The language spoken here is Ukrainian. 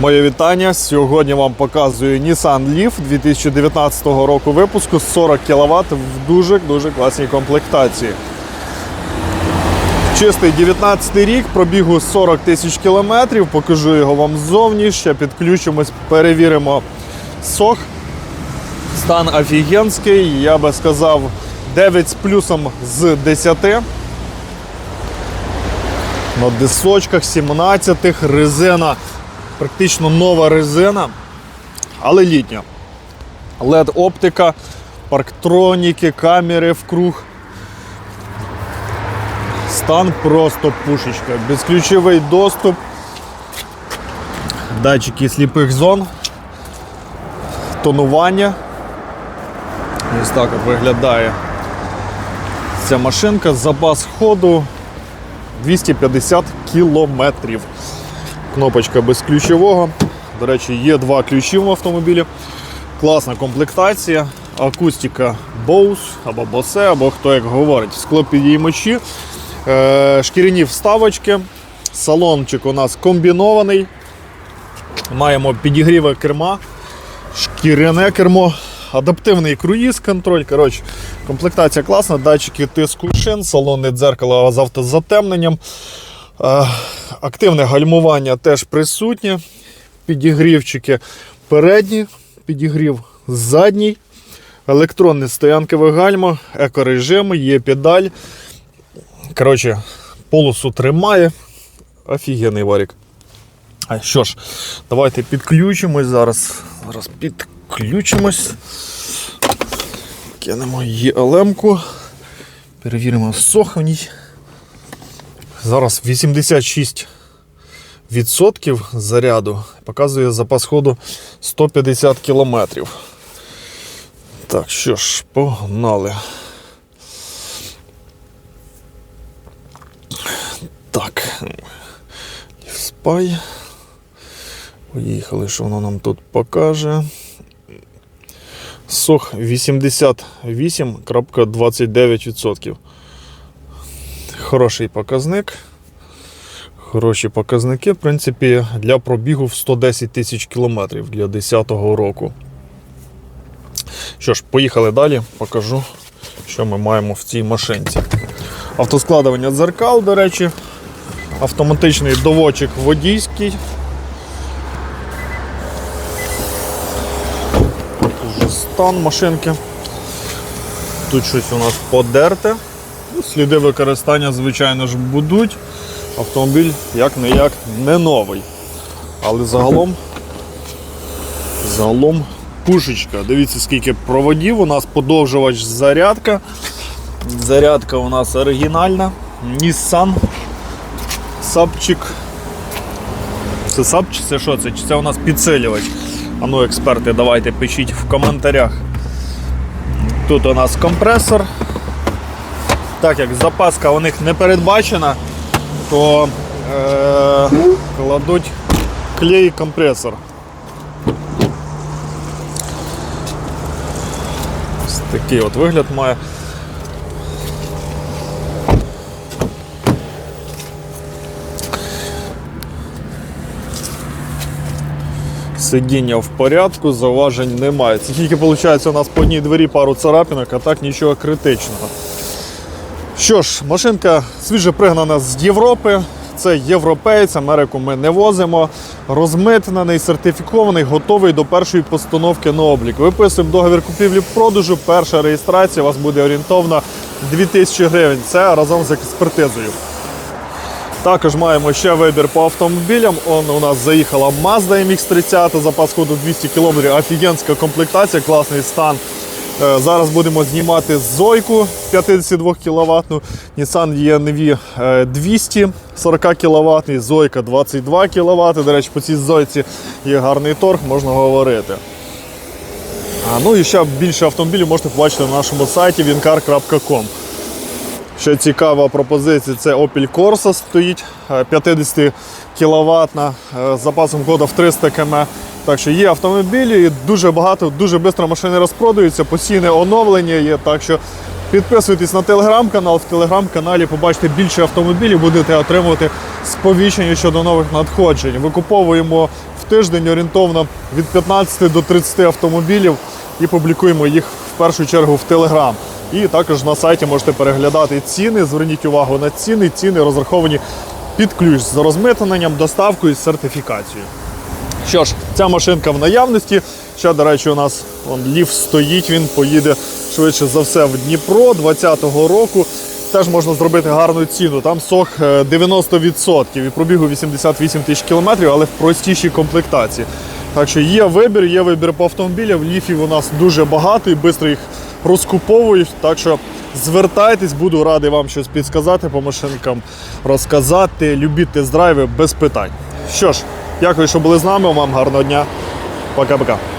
Моє вітання. Сьогодні вам показую Nissan Leaf 2019 року випуску 40 кВт в дуже-дуже класній комплектації. Чистий 19 рік, пробігу 40 тисяч кілометрів. Покажу його вам ззовні. Ще підключимось, перевіримо сох. Стан офігенський, я би сказав, 9 з плюсом з 10. На дисочках 17-х, резина, практично нова резина, але літня. led оптика, парктроніки, камери вкруг. Стан просто пушечка. Безключовий доступ, датчики сліпих зон, тонування. Ось так от виглядає ця машинка. Запас ходу 250 кілометрів. Кнопочка безключового. До речі, є два ключі в автомобілі. Класна комплектація, акустика Bose або Bose, або хто як говорить. Склопідіймачі, е, шкіряні вставочки. Салончик у нас комбінований. Маємо підігріве керма, шкіряне кермо, адаптивний круїз контроль. Коротше, комплектація класна, датчики тиску шин, салонне дзеркало з автозатемненням. Е, Активне гальмування теж присутнє. Підігрівчики передні, підігрів задній, електронне стоянкове гальмо, екорежим, є педаль. Коротше, полосу тримає. Офігенний варік. А що ж, давайте підключимось зараз. Зараз підключимось. Кинемо її елемку. Перевіримо сох в ній. Зараз 86% заряду. Показує запас ходу 150 км. Так, що ж, погнали. Так. Спай. Поїхали, що воно нам тут покаже. Сох 88,29%. Хороший показник. Хороші показники, в принципі, для пробігу в 110 тисяч кілометрів для 2010 року. Що ж, поїхали далі, покажу, що ми маємо в цій машинці. Автоскладування дзеркал, до речі, автоматичний доводчик водійський. Тут Вже стан машинки. Тут щось у нас подерте. Сліди використання, звичайно ж, будуть. Автомобіль як не новий. Але загалом, загалом пушечка. Дивіться, скільки проводів. У нас подовжувач зарядка. Зарядка у нас оригінальна. Nissan. Сапчик. Це сап чи це що це? Чи це у нас підсилювач? А ну, експерти, давайте пишіть в коментарях. Тут у нас компресор. Так як запаска у них не передбачена, то е- кладуть клей компресор. Ось такий от вигляд має. Сидіння в порядку, зауважень немає. Це тільки виходить у нас по одній двері пару царапинок, а так нічого критичного. Що ж, машинка свіже пригнана з Європи. Це європейць, Америку ми не возимо. Розмитнений, сертифікований, готовий до першої постановки на облік. Виписуємо договір купівлі-продажу. Перша реєстрація у вас буде орієнтовно 2000 гривень. Це разом з експертизою. Також маємо ще вибір по автомобілям. Он у нас заїхала Mazda MX-30, запас ходу 200 км, офігенська комплектація, класний стан. Е, Зараз будемо знімати Зойку 52 кВт, Nissan ENV е, 200 40 кВт, Зойка 22 кВт. До речі, по цій Зойці є гарний торг, можна говорити. А, ну і ще більше автомобілів можете побачити на нашому сайті wincar.com. Ще цікава пропозиція це Opel Corsa стоїть е, 50 кВт з запасом ходу в 300 км. Так що є автомобілі, і дуже багато, дуже швидко машини розпродаються, постійне оновлення є. Так що підписуйтесь на телеграм-канал. В телеграм-каналі побачите більше автомобілів, будете отримувати сповіщення щодо нових надходжень. Викуповуємо в тиждень орієнтовно від 15 до 30 автомобілів і публікуємо їх в першу чергу в Телеграм. І також на сайті можете переглядати ціни. Зверніть увагу на ціни. Ціни розраховані під ключ з розмитненням, доставкою і сертифікацією. Що ж, ця машинка в наявності. Ще, до речі, у нас вон, ліфт стоїть, він поїде швидше за все в Дніпро 20-го року. Теж можна зробити гарну ціну. Там сох е, 90% і пробігу 88 тисяч кілометрів, але в простішій комплектації. Так що є вибір, є вибір по автомобілям. Ліфів у нас дуже багато і швидко їх розкуповують. Так що звертайтесь, буду радий вам щось підсказати по машинкам, розказати. Любіть тест-драйви без питань. Що ж, дякую, що були з нами. Вам гарного дня. Пока-пока.